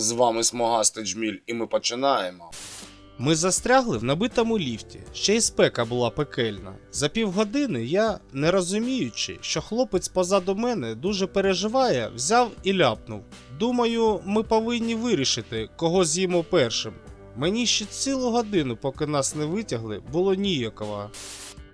З вами Смогастий Джміль, і ми починаємо. Ми застрягли в набитому ліфті, ще й спека була пекельна. За півгодини я, не розуміючи, що хлопець позаду мене дуже переживає, взяв і ляпнув. Думаю, ми повинні вирішити, кого з'їмо першим. Мені ще цілу годину, поки нас не витягли, було ніяково.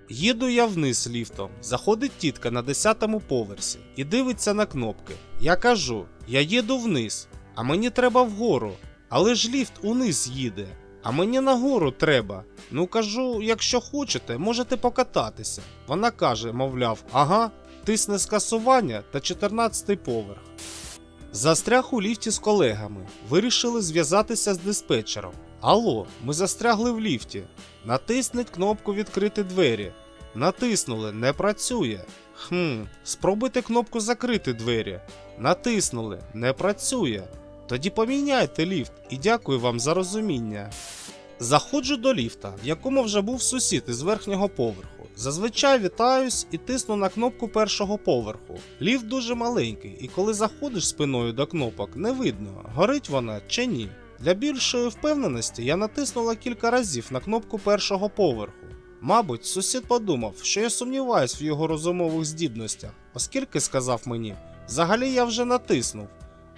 Їду я вниз ліфтом. Заходить тітка на 10-му поверсі і дивиться на кнопки. Я кажу: я їду вниз, а мені треба вгору. Але ж ліфт униз їде. А мені нагору треба. Ну кажу, якщо хочете, можете покататися. Вона каже, мовляв, ага, тисне скасування та 14 поверх. Застряг у ліфті з колегами. Вирішили зв'язатися з диспетчером. Алло, ми застрягли в ліфті. Натисніть кнопку відкрити двері. Натиснули, не працює. Хм, спробуйте кнопку закрити двері. Натиснули, не працює. Тоді поміняйте ліфт і дякую вам за розуміння. Заходжу до ліфта, в якому вже був сусід із верхнього поверху. Зазвичай вітаюсь і тисну на кнопку першого поверху. Ліфт дуже маленький, і коли заходиш спиною до кнопок, не видно, горить вона чи ні. Для більшої впевненості я натиснула кілька разів на кнопку першого поверху. Мабуть, сусід подумав, що я сумніваюсь в його розумових здібностях, оскільки сказав мені, взагалі я вже натиснув.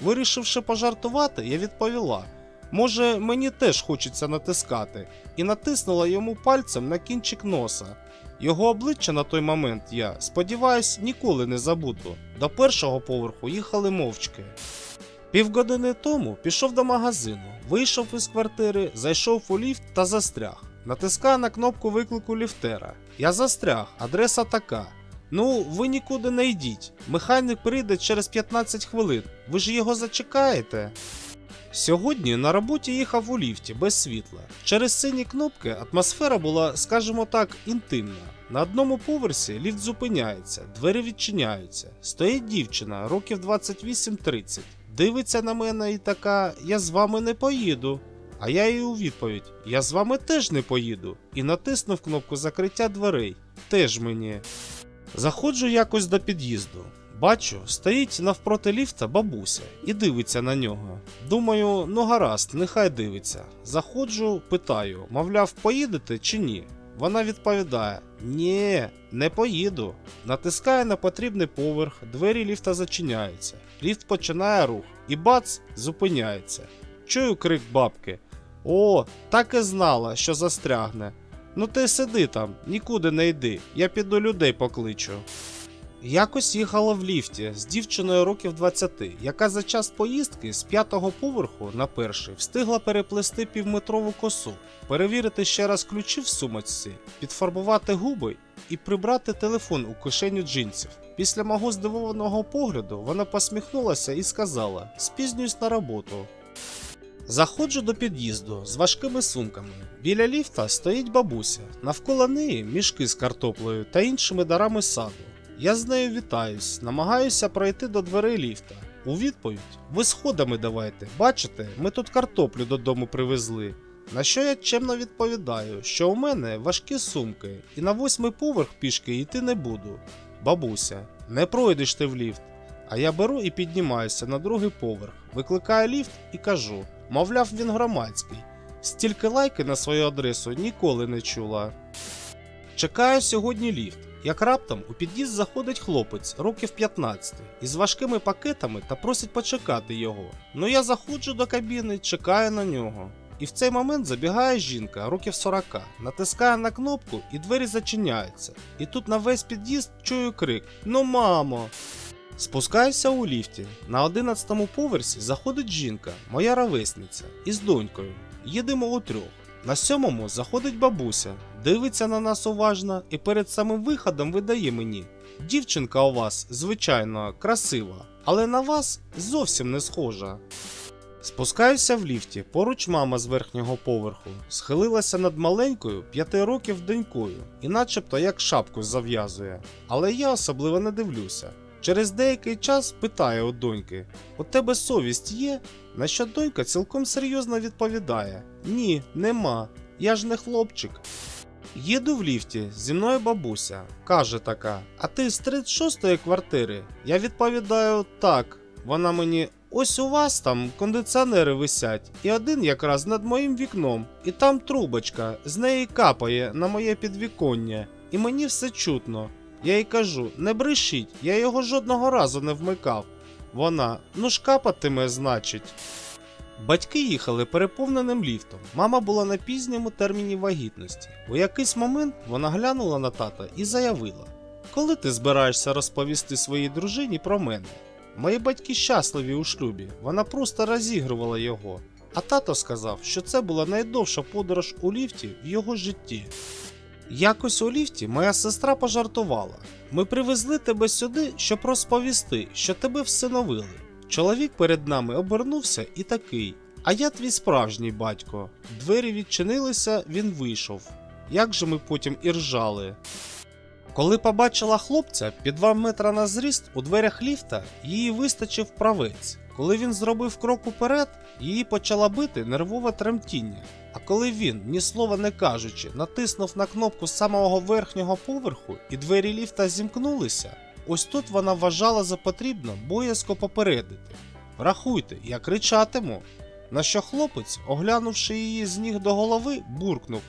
Вирішивши пожартувати, я відповіла: може, мені теж хочеться натискати, і натиснула йому пальцем на кінчик носа. Його обличчя на той момент я, сподіваюсь, ніколи не забуду. До першого поверху їхали мовчки. Півгодини тому пішов до магазину, вийшов із квартири, зайшов у ліфт та застряг. Натискаю на кнопку виклику ліфтера. Я застряг, адреса така. Ну, ви нікуди не йдіть. Механік прийде через 15 хвилин. Ви ж його зачекаєте. Сьогодні на роботі їхав у ліфті без світла. Через сині кнопки атмосфера була, скажімо так, інтимна. На одному поверсі ліфт зупиняється, двері відчиняються. Стоїть дівчина, років 28-30. Дивиться на мене і така: Я з вами не поїду. А я їй у відповідь: Я з вами теж не поїду. І натиснув кнопку закриття дверей. Теж мені. Заходжу якось до під'їзду. Бачу, стоїть навпроти ліфта бабуся і дивиться на нього. Думаю, ну гаразд, нехай дивиться. Заходжу, питаю, мовляв, поїдете чи ні? Вона відповідає: Ні, не поїду. Натискає на потрібний поверх, двері ліфта зачиняються. Ліфт починає рух, і бац, зупиняється. Чую крик бабки: О, так і знала, що застрягне. Ну ти сиди там, нікуди не йди, я піду людей покличу. Якось їхала в ліфті з дівчиною років 20, яка за час поїздки з п'ятого поверху на перший встигла переплести півметрову косу, перевірити ще раз ключі в сумочці, підфарбувати губи і прибрати телефон у кишеню джинсів. Після мого здивованого погляду вона посміхнулася і сказала: Спізнююсь на роботу. Заходжу до під'їзду з важкими сумками. Біля ліфта стоїть бабуся. Навколо неї мішки з картоплею та іншими дарами саду. Я з нею вітаюсь, намагаюся пройти до дверей ліфта. У відповідь: ви сходами давайте. Бачите, ми тут картоплю додому привезли. На що я чемно відповідаю, що у мене важкі сумки, і на восьмий поверх пішки йти не буду. Бабуся, не пройдеш ти в ліфт. А я беру і піднімаюся на другий поверх, викликаю ліфт і кажу: мовляв, він громадський. Стільки лайки на свою адресу ніколи не чула. Чекаю сьогодні ліфт. Як раптом у під'їзд заходить хлопець років 15 із важкими пакетами та просить почекати його. Ну я заходжу до кабіни, чекаю на нього. І в цей момент забігає жінка років 40, натискає на кнопку і двері зачиняються. І тут на весь під'їзд чую крик: Ну мамо! Спускаюся у ліфті. На 11 поверсі заходить жінка, моя ровесниця, із донькою. Їдемо у трьох. На сьомому заходить бабуся, дивиться на нас уважно і перед самим виходом видає мені: Дівчинка у вас, звичайно, красива, але на вас зовсім не схожа. Спускаюся в ліфті, поруч мама з верхнього поверху, схилилася над маленькою п'яти років донькою, і начебто як шапку зав'язує. Але я особливо не дивлюся. Через деякий час питаю у доньки: у тебе совість є? На що донька цілком серйозно відповідає: Ні, нема, я ж не хлопчик. Їду в ліфті, зі мною бабуся. Каже така: А ти з 36-ї квартири? Я відповідаю так. Вона мені Ось у вас там кондиціонери висять, і один якраз над моїм вікном, і там трубочка, з неї капає на моє підвіконня, і мені все чутно. Я їй кажу, не брешіть, я його жодного разу не вмикав. Вона, ну ж капатиме, значить. Батьки їхали переповненим ліфтом. Мама була на пізньому терміні вагітності. У якийсь момент вона глянула на тата і заявила: Коли ти збираєшся розповісти своїй дружині про мене? Мої батьки щасливі у шлюбі, вона просто розігрувала його. А тато сказав, що це була найдовша подорож у ліфті в його житті. Якось у ліфті моя сестра пожартувала: ми привезли тебе сюди, щоб розповісти, що тебе всиновили. Чоловік перед нами обернувся і такий: А я твій справжній батько. Двері відчинилися, він вийшов. Як же ми потім і ржали. Коли побачила хлопця під 2 метра на зріст у дверях ліфта, її вистачив правець. Коли він зробив крок уперед, її почала бити нервове тремтіння. А коли він, ні слова не кажучи, натиснув на кнопку самого верхнього поверху і двері ліфта зімкнулися, ось тут вона вважала за потрібно боязко попередити. Рахуйте, я кричатиму. На що хлопець, оглянувши її з ніг до голови, буркнув: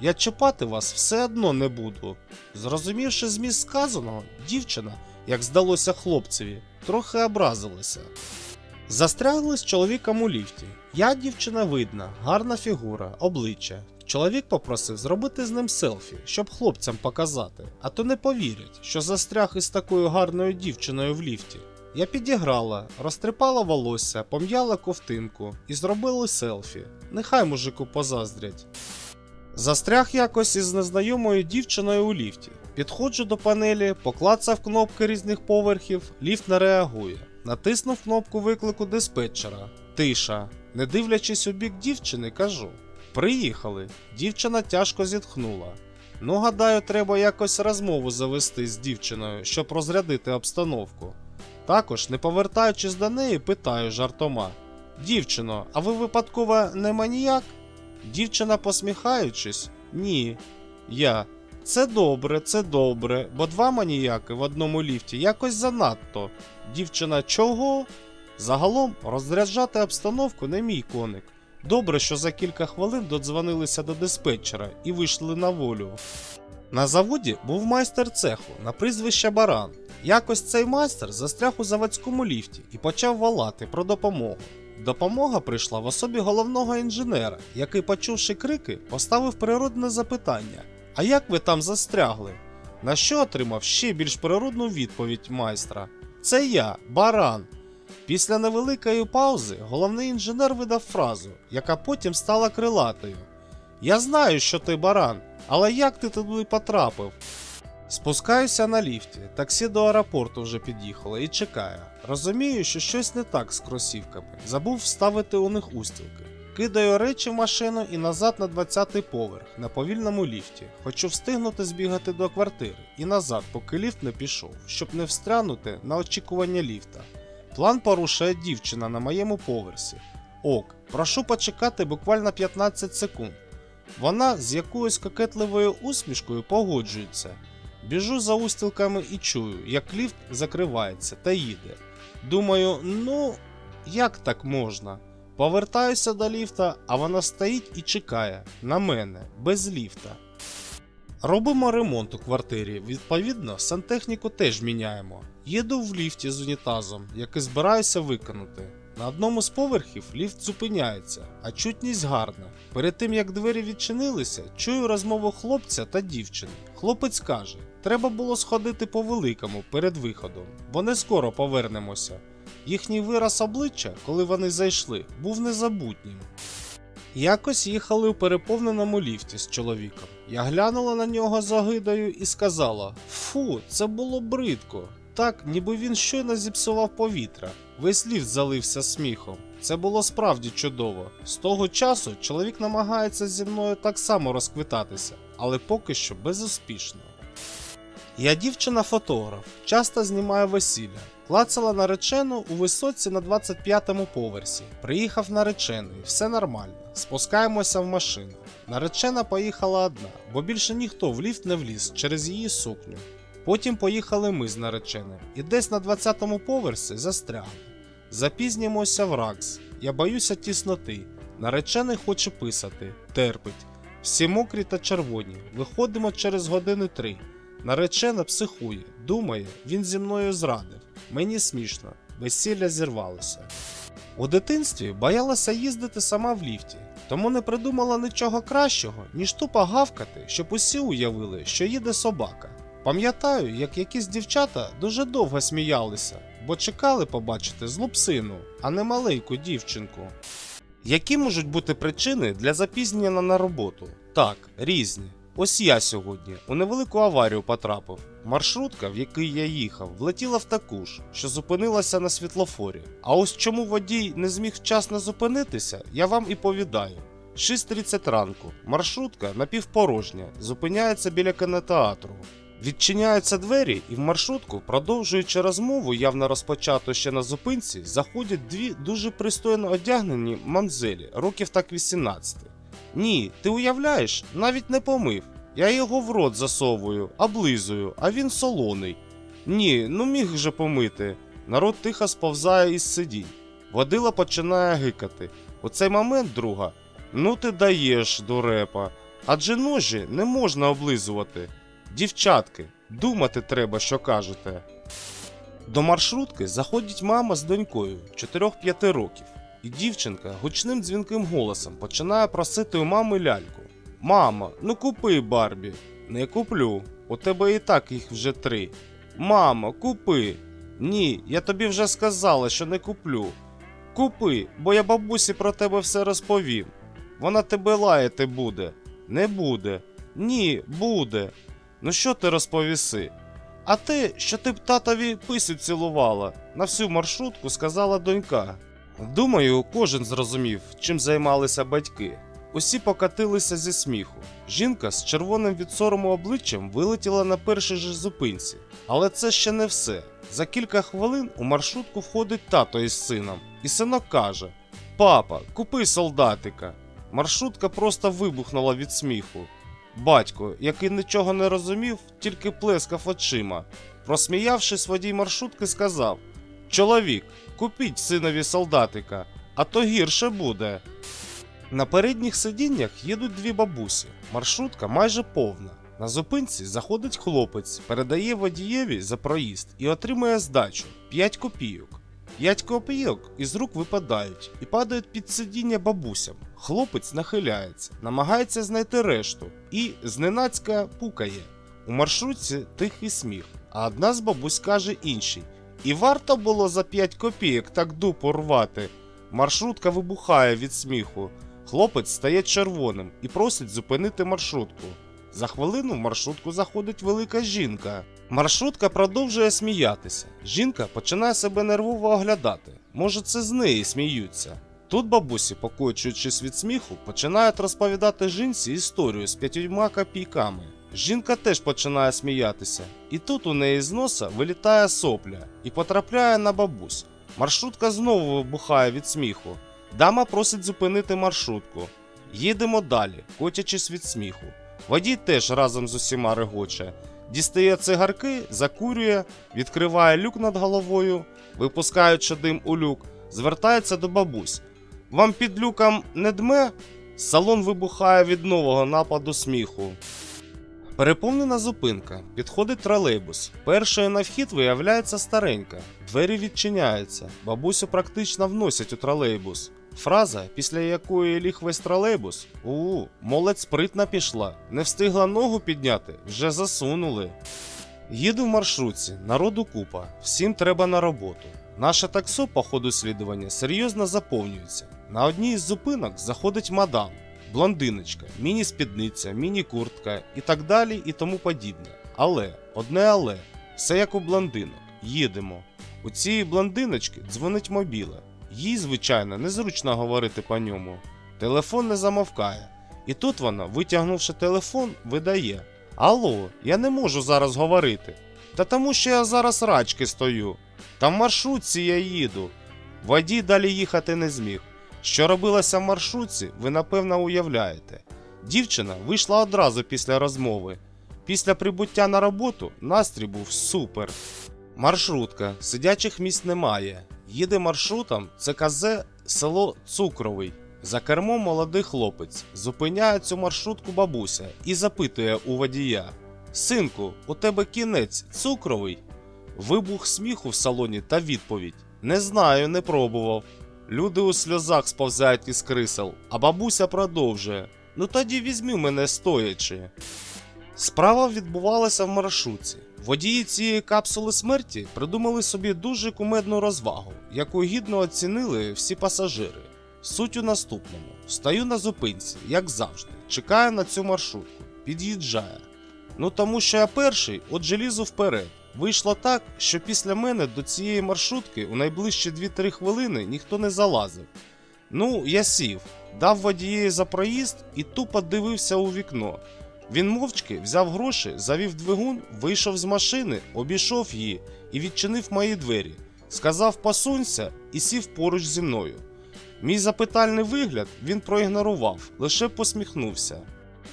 Я чіпати вас все одно не буду. Зрозумівши зміст сказаного, дівчина, як здалося хлопцеві, трохи образилася. Застрягли з чоловіком у ліфті. Я дівчина видна, гарна фігура, обличчя. Чоловік попросив зробити з ним селфі, щоб хлопцям показати, а то не повірять, що застряг із такою гарною дівчиною в ліфті. Я підіграла, розтрипала волосся, пом'яла ковтинку і зробили селфі. Нехай мужику позаздрять. Застряг якось із незнайомою дівчиною у ліфті. Підходжу до панелі, поклацав кнопки різних поверхів, ліфт не реагує. Натиснув кнопку виклику диспетчера. Тиша. Не дивлячись у бік дівчини, кажу: Приїхали. Дівчина тяжко зітхнула. Ну, гадаю, треба якось розмову завести з дівчиною, щоб розрядити обстановку. Також, не повертаючись до неї, питаю жартома: Дівчино, а ви випадково не маніяк? Дівчина, посміхаючись, ні. Я. Це добре, це добре, бо два маніяки в одному ліфті якось занадто. Дівчина чого? Загалом розряджати обстановку не мій коник. Добре, що за кілька хвилин додзвонилися до диспетчера і вийшли на волю. На заводі був майстер цеху на прізвище Баран. Якось цей майстер застряг у заводському ліфті і почав волати про допомогу. Допомога прийшла в особі головного інженера, який, почувши крики, поставив природне запитання: А як ви там застрягли? На що отримав ще більш природну відповідь майстра: Це я, баран. Після невеликої паузи головний інженер видав фразу, яка потім стала крилатою. Я знаю, що ти баран, але як ти туди потрапив? Спускаюся на ліфті, таксі до аеропорту вже під'їхало і чекаю. Розумію, що щось не так з кросівками. Забув вставити у них устілки. Кидаю речі в машину і назад на 20-й поверх на повільному ліфті. Хочу встигнути збігати до квартири і назад, поки ліфт не пішов, щоб не встрянути на очікування ліфта. План порушує дівчина на моєму поверсі. Ок, прошу почекати буквально 15 секунд. Вона з якоюсь кокетливою усмішкою погоджується. Біжу за устілками і чую, як ліфт закривається та їде. Думаю, ну, як так можна? Повертаюся до ліфта, а вона стоїть і чекає на мене, без ліфта. Робимо ремонт у квартирі, відповідно, сантехніку теж міняємо. Їду в ліфті з унітазом, який збираюся виконати. На одному з поверхів ліфт зупиняється, а чутність гарна. Перед тим як двері відчинилися, чую розмову хлопця та дівчини. Хлопець каже: треба було сходити по великому перед виходом, бо не скоро повернемося. Їхній вираз обличчя, коли вони зайшли, був незабутнім. Якось їхали у переповненому ліфті з чоловіком. Я глянула на нього з огидою і сказала: Фу, це було бридко. Так, ніби він щойно зіпсував повітря. Весь ліфт залився сміхом. Це було справді чудово. З того часу чоловік намагається зі мною так само розквитатися, але поки що безуспішно. Я дівчина-фотограф, часто знімаю весілля. Клацала наречену у висоці на 25-му поверсі. Приїхав наречений, все нормально. Спускаємося в машину. Наречена поїхала одна, бо більше ніхто в ліфт не вліз через її сукню. Потім поїхали ми з нареченим і десь на 20-му поверсі застрягли. Запізнімося в РАКС. Я боюся тісноти. Наречений хоче писати. Терпить. Всі мокрі та червоні. Виходимо через години три. Наречена психує. Думає, він зі мною зрадив. Мені смішно. Весілля зірвалося. У дитинстві боялася їздити сама в ліфті, тому не придумала нічого кращого, ніж тупо гавкати, щоб усі уявили, що їде собака. Пам'ятаю, як якісь дівчата дуже довго сміялися, бо чекали побачити злу псину, а не маленьку дівчинку. Які можуть бути причини для запізнення на роботу? Так, різні. Ось я сьогодні у невелику аварію потрапив. Маршрутка, в якій я їхав, влетіла в таку ж, що зупинилася на світлофорі. А ось чому водій не зміг вчасно зупинитися, я вам і повідаю. 6.30 ранку. Маршрутка напівпорожня, зупиняється біля кінотеатру. Відчиняються двері, і в маршрутку, продовжуючи розмову, явно розпочату ще на зупинці, заходять дві дуже пристойно одягнені мамзелі, років так 18. Ні, ти уявляєш, навіть не помив. Я його в рот засовую, облизую, а він солоний. Ні, ну міг же помити. Народ тихо сповзає із сидінь. Водила починає гикати. У цей момент, друга, ну ти даєш, дурепа. Адже ножі не можна облизувати. Дівчатки, думати треба, що кажете. До маршрутки заходить мама з донькою 4-5 років, і дівчинка гучним дзвінким голосом починає просити у мами ляльку. Мамо, ну купи Барбі. Не куплю. У тебе і так їх вже три. Мамо, купи. Ні, я тобі вже сказала, що не куплю. Купи, бо я бабусі про тебе все розповім. Вона тебе лаяти буде. Не буде. Ні, буде. Ну що ти розповіси? А те, що ти б татові писю цілувала, на всю маршрутку сказала донька. Думаю, кожен зрозумів, чим займалися батьки. Усі покатилися зі сміху. Жінка з червоним від сорому обличчям вилетіла на першій же зупинці. Але це ще не все. За кілька хвилин у маршрутку входить тато із сином, і синок каже: Папа, купи солдатика. Маршрутка просто вибухнула від сміху. Батько, який нічого не розумів, тільки плескав очима. Просміявшись, водій маршрутки сказав: Чоловік, купіть синові солдатика, а то гірше буде. На передніх сидіннях їдуть дві бабусі. Маршрутка майже повна. На зупинці заходить хлопець, передає водієві за проїзд і отримує здачу 5 копійок. 5 копійок із рук випадають і падають під сидіння бабусям. Хлопець нахиляється, намагається знайти решту і зненацька пукає. У маршрутці тихий сміх, а одна з бабусь каже іншій: І варто було за 5 копійок так дупу рвати. Маршрутка вибухає від сміху. Хлопець стає червоним і просить зупинити маршрутку. За хвилину в маршрутку заходить велика жінка. Маршрутка продовжує сміятися. Жінка починає себе нервово оглядати. Може, це з неї сміються. Тут бабусі, покочуючись від сміху, починають розповідати жінці історію з п'ятьма копійками. Жінка теж починає сміятися, і тут у неї з носа вилітає сопля і потрапляє на бабусь. Маршрутка знову вибухає від сміху. Дама просить зупинити маршрутку. Їдемо далі, котячись від сміху. Водій теж разом з усіма регоче. Дістає цигарки, закурює, відкриває люк над головою, випускаючи дим у люк, звертається до бабусь. Вам під люком не дме? Салон вибухає від нового нападу сміху. Переповнена зупинка. Підходить тролейбус. Першою на вхід виявляється старенька. Двері відчиняються. Бабусю практично вносять у тролейбус. Фраза, після якої ліг весь тролейбус. У, молодь спритна пішла. Не встигла ногу підняти, вже засунули. Їду в маршрутці, народу купа, всім треба на роботу. Наше таксо по ходу слідування серйозно заповнюється. На одній із зупинок заходить мадам, блондиночка, міні-спідниця, міні-куртка і так далі і тому подібне. Але, одне але, все як у блондинок. Їдемо. У цієї блондиночки дзвонить мобіла. Їй, звичайно, незручно говорити по ньому. Телефон не замовкає. І тут вона, витягнувши телефон, видає: Алло, я не можу зараз говорити. Та тому що я зараз рачки стою. Та в маршрутці я їду. Водій далі їхати не зміг. Що робилося в маршрутці, ви напевно уявляєте. Дівчина вийшла одразу після розмови. Після прибуття на роботу настрій був супер. Маршрутка, сидячих місць немає. Їде маршрутом ЦКЗ село Цукровий. За кермом молодий хлопець зупиняє цю маршрутку бабуся і запитує у водія: Синку, у тебе кінець цукровий? Вибух сміху в салоні та відповідь: Не знаю, не пробував. Люди у сльозах сповзають із крисел, а бабуся продовжує: Ну тоді візьми мене стоячи. Справа відбувалася в маршрутці. Водії цієї капсули смерті придумали собі дуже кумедну розвагу, яку гідно оцінили всі пасажири. Суть у наступному: стою на зупинці, як завжди, чекаю на цю маршрутку, під'їжджає. Ну тому що я перший, отже лізу вперед. Вийшло так, що після мене до цієї маршрутки у найближчі 2-3 хвилини ніхто не залазив. Ну, я сів, дав водієві за проїзд і тупо дивився у вікно. Він мовчки взяв гроші, завів двигун, вийшов з машини, обійшов її і відчинив мої двері. Сказав посунься і сів поруч зі мною. Мій запитальний вигляд він проігнорував, лише посміхнувся.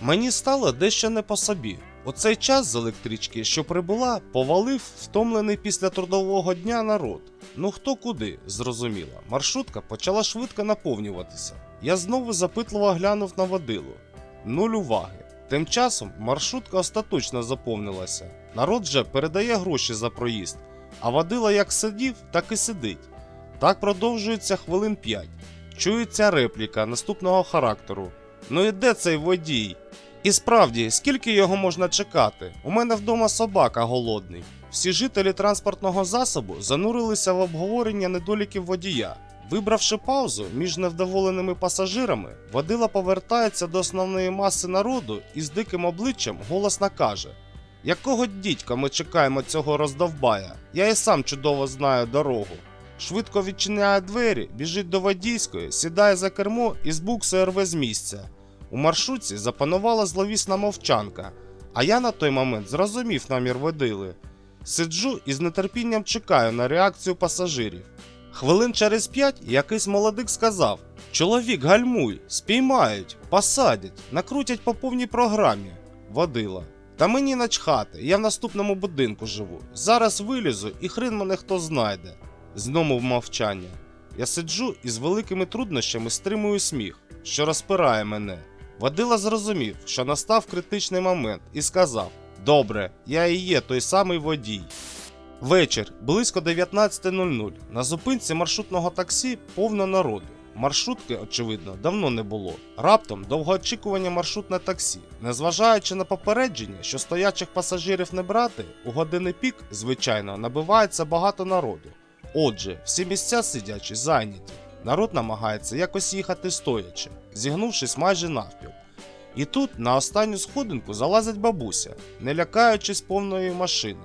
Мені стало дещо не по собі. У цей час з електрички, що прибула, повалив втомлений після трудового дня народ. Ну хто куди, зрозуміло. Маршрутка почала швидко наповнюватися. Я знову запитливо глянув на водилу. Нуль уваги. Тим часом маршрутка остаточно заповнилася. Народ вже передає гроші за проїзд, а водила як сидів, так і сидить. Так продовжується хвилин 5. Чується репліка наступного характеру. Ну і де цей водій? І справді, скільки його можна чекати? У мене вдома собака голодний. Всі жителі транспортного засобу занурилися в обговорення недоліків водія. Вибравши паузу між невдоволеними пасажирами, водила повертається до основної маси народу і з диким обличчям голосно каже: Якого дідька ми чекаємо цього роздовбая? Я і сам чудово знаю дорогу. Швидко відчиняє двері, біжить до водійської, сідає за кермо і збуксує рве з місця. У маршрутці запанувала зловісна мовчанка, а я на той момент зрозумів намір водили. Сиджу і з нетерпінням чекаю на реакцію пасажирів. Хвилин через п'ять якийсь молодик сказав: Чоловік, гальмуй, спіймають, посадять, накрутять по повній програмі. Водила. Та мені начхати, я в наступному будинку живу. Зараз вилізу і хрен мене хто знайде. Знову мовчання. Я сиджу і з великими труднощами стримую сміх, що розпирає мене. Водила зрозумів, що настав критичний момент, і сказав: Добре, я і є той самий водій. Вечір, близько 19.00. На зупинці маршрутного таксі повно народу. Маршрутки, очевидно, давно не було. Раптом довгоочікування маршрутне таксі. Незважаючи на попередження, що стоячих пасажирів не брати, у години пік, звичайно, набивається багато народу. Отже, всі місця сидячі зайняті. Народ намагається якось їхати стоячи, зігнувшись майже навпіл. І тут на останню сходинку залазить бабуся, не лякаючись повної машини.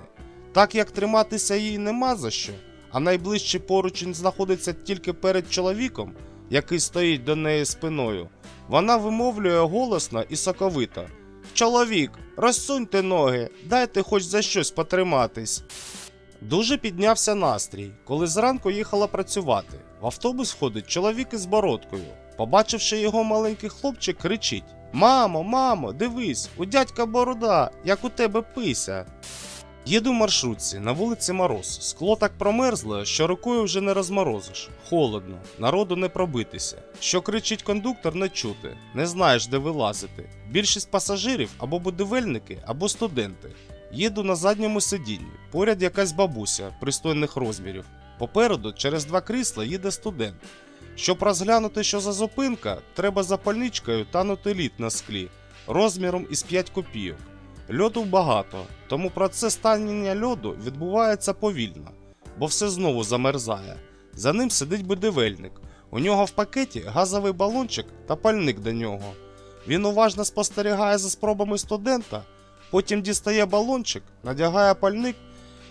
Так як триматися їй нема за що, а найближчий поручень знаходиться тільки перед чоловіком, який стоїть до неї спиною, вона вимовлює голосно і соковито: Чоловік, розсуньте ноги, дайте хоч за щось потриматись. Дуже піднявся настрій, коли зранку їхала працювати. В автобус входить чоловік із бородкою. Побачивши його маленький хлопчик, кричить: Мамо, мамо, дивись, у дядька борода, як у тебе пися. Їду в маршрутці, на вулиці мороз. Скло так промерзло, що рукою вже не розморозиш. Холодно, народу не пробитися. Що кричить кондуктор, не чути. Не знаєш, де вилазити. Більшість пасажирів або будівельники, або студенти. Їду на задньому сидінні. Поряд якась бабуся пристойних розмірів. Попереду через два крісла їде студент. Щоб розглянути, що за зупинка, треба запальничкою танути лід на склі розміром із 5 копійок. Льоду багато, тому процес танення льоду відбувається повільно, бо все знову замерзає. За ним сидить будівельник. У нього в пакеті газовий балончик та пальник до нього. Він уважно спостерігає за спробами студента, потім дістає балончик, надягає пальник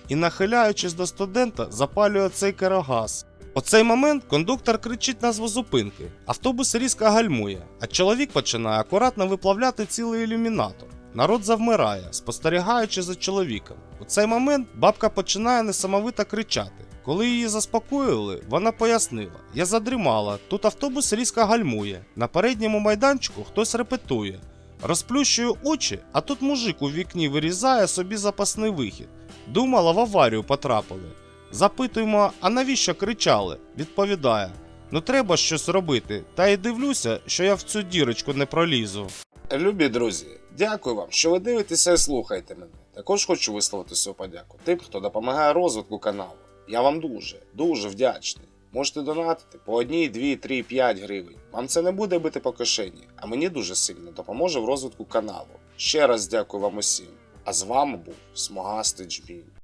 і, нахиляючись до студента, запалює цей керогаз. У цей момент кондуктор кричить назву зупинки. Автобус різко гальмує, а чоловік починає акуратно виплавляти цілий ілюмінатор. Народ завмирає, спостерігаючи за чоловіком. У цей момент бабка починає несамовито кричати. Коли її заспокоїли, вона пояснила: Я задрімала, тут автобус різко гальмує. На передньому майданчику хтось репетує. Розплющую очі, а тут мужик у вікні вирізає собі запасний вихід. Думала, в аварію потрапили. Запитуємо, а навіщо кричали? Відповідає: Ну треба щось робити. Та й дивлюся, що я в цю дірочку не пролізу. Любі друзі, дякую вам, що ви дивитеся і слухаєте мене. Також хочу висловити свою подяку тим, хто допомагає розвитку каналу. Я вам дуже, дуже вдячний. Можете донатити по 1, 2, 3, 5 гривень. Вам це не буде бити по кишені, а мені дуже сильно допоможе в розвитку каналу. Ще раз дякую вам усім. А з вами був Смогастий Джміль.